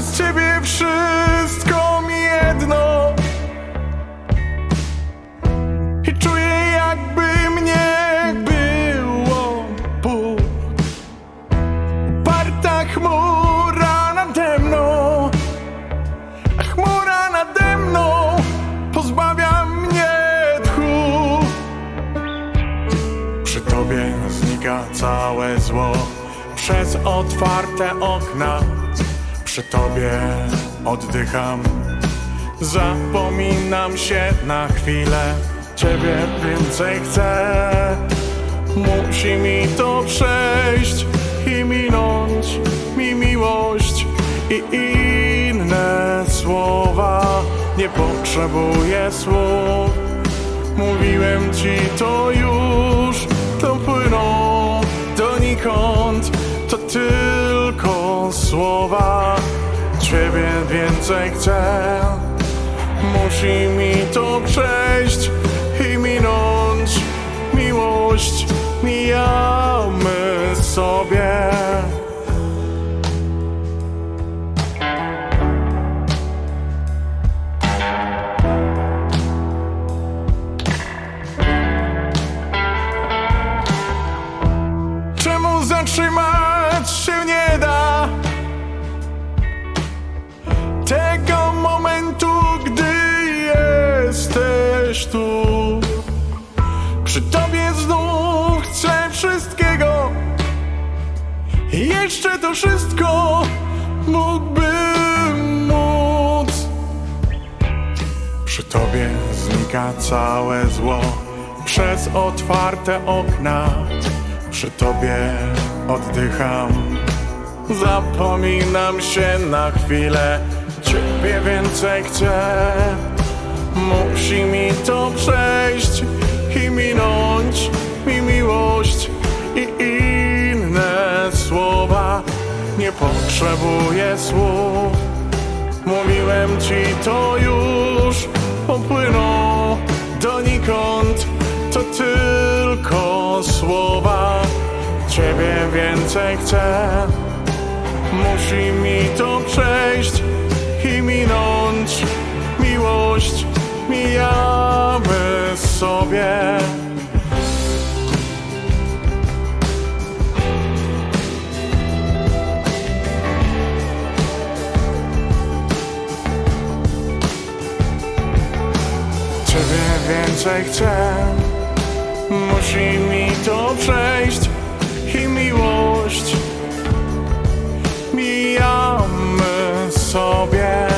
ciebie wszystko mi jedno. I czuję jakby mnie było pół Uparta chmura nade mną. A chmura nade mną pozbawia mnie tchu. Przy tobie znika całe zło Przez otwarte okna Przy tobie oddycham. Zapominam się na chwilę Ciebie więcej chcę. Musi mi to przejść I minąć mi miłość I inne słowa. Nie potrzebuję słów. Mówiłem ci to już To płyną donikąd. To tylko słowa Ciebie więcej chcę. Musi mi to przejść i minąć Miłość. Mijamy sobie. Czemu zatrzymać się nie wszystkiego. Jeszcze to wszystko mógłbym móc. Przy tobie znika całe zło Przez otwarte okna. Przy tobie oddycham Zapominam się na chwilę. Ciebie więcej chcę. Musi mi to przejść I minąć potrzebuję słów. Mówiłem ci to już Popłyną donikąd To tylko słowa. Ciebie więcej chcę. Musi mi to przejść I minąć. Miłość mijamy sobie więcej chcę Musi mi to przejść I miłość. Mijamy sobie